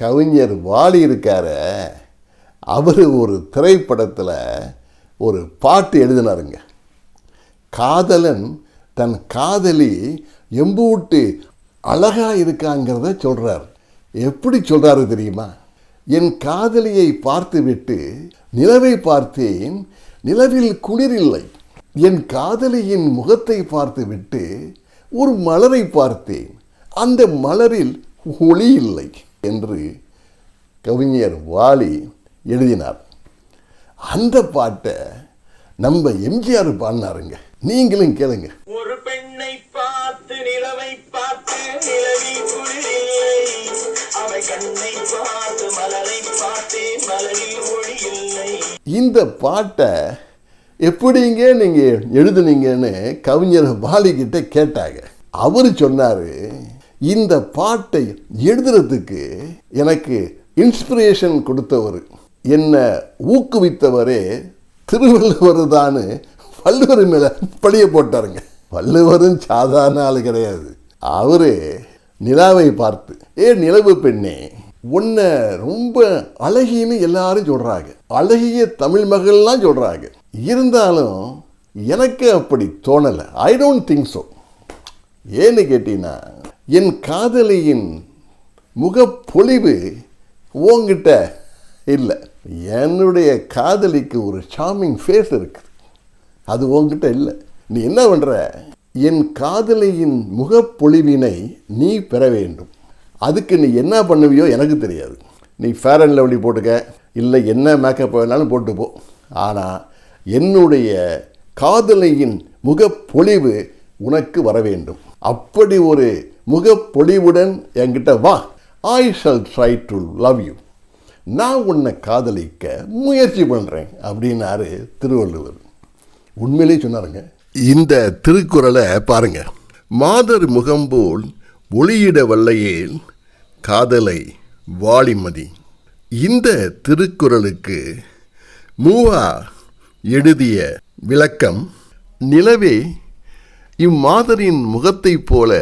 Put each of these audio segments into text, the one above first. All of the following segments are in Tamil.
கவிஞர் வாலி இருக்கார அவர் ஒரு திரைப்படத்தில் ஒரு பாட்டு எழுதினாருங்க. காதலன் தன் காதலி எம்பூட்டு அழகா இருக்காங்கிறத சொல்கிறார் எப்படி சொல்கிறாரு தெரியுமா? என் காதலியை பார்த்துவிட்டு நிலவை பார்த்தேன் நிலவில் குளிரில்லை. என் காதலியின் முகத்தை பார்த்துவிட்டு ஒரு மலரை பார்த்தேன். அந்த மலரில் ஒளி இல்லை. என்று கவிஞர் வாலி எழுதினார். அந்த பாட்டை நம்ம எம்ஜிஆர் பாடினாருங்க. நீங்களும் கேளுங்க. ஒரு பெண்ணை பார்த்து நிலவை பார்த்து குளிரில்லை அவை கண்ணை பார்த்து மலரை பார்த்தே மலரில் ஒளி இல்லை. இந்த பாட்டை எப்படிங்க நீங்கள் எழுதுனீங்கன்னு கவிஞர் வாலிகிட்ட கேட்டாங்க. அவர் சொன்னார் இந்த பாட்டை எழுதுறதுக்கு எனக்கு இன்ஸ்பிரேஷன் கொடுத்தவர். என்னை ஊக்குவித்தவரே திருவள்ளுவர் தான் வள்ளுவர் மேலே பழிய போட்டாருங்க. வள்ளுவரும் சாதாரண ஆள் கிடையாது. அவரு நிலாவை பார்த்து ஏ நிலவு பெண்ணே உன்னை ரொம்ப அழகின்னு எல்லாரும் சொல்கிறாங்க அழகிய தமிழ் மகள்லாம் சொல்கிறாங்க இருந்தாலும் எனக்கு அப்படி தோணலை. ஐ டோன்ட் திங்க் ஸோ ஏன்னு கேட்டீங்கன்னா என் காதலியின் முகப்பொலிவு ஓங்கிட்ட இல்லை. என்னுடைய காதலிக்கு ஒரு சாமிங் ஃபேஸ் இருக்குது அது உன்கிட்ட இல்லை. நீ என்ன பண்ணுற என் காதலியின் முகப்பொழிவினை நீ பெற வேண்டும். அதுக்கு நீ என்ன பண்ணுவியோ எனக்கு தெரியாது. நீ ஃபேர் அண்ட் லவ்லி போட்டுக்க. இல்லை என்ன மேக்கப் வேணாலும் போட்டுப்போ ஆனால் என்னுடைய காதலியின் முகப்பொழிவு உனக்கு வர வேண்டும். அப்படி ஒரு முகப்பொழிவுடன் என்கிட்ட வா. I shall try to love you நான் உன்னை காதலிக்க முயற்சி பண்ணுறேன் அப்படின்னாரு திருவள்ளுவர். உண்மையிலே சொன்னாருங்க. இந்த திருக்குறளை பாருங்க. மாதர் முகம்போல் ஒளியிட வல்லையேல் காதலை வாளிமதி இந்த திருக்குறளுக்கு மூவா எழுதிய விளக்கம் நிலவே இம்மாதரின் முகத்தைப் போல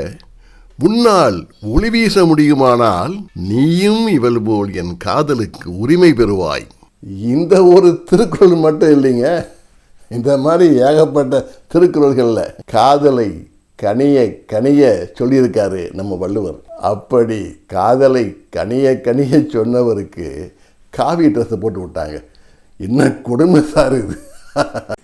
உன்னால் ஒளி வீச முடியுமானால் நீயும் இவள் போல் என் காதலுக்கு உரிமை பெறுவாய். இந்த ஒரு திருக்குறள் மட்டும் இல்லைங்க. இந்த மாதிரி ஏகப்பட்ட திருக்குறள்களில் காதலை கனிய கனிய சொல்லியிருக்காரு நம்ம வள்ளுவர். அப்படி காதலை கனிய கனிய சொன்னவருக்கு காவி ட்ரெஸ்ஸை போட்டு விட்டாங்க. என்ன கொடுமை சார் இது.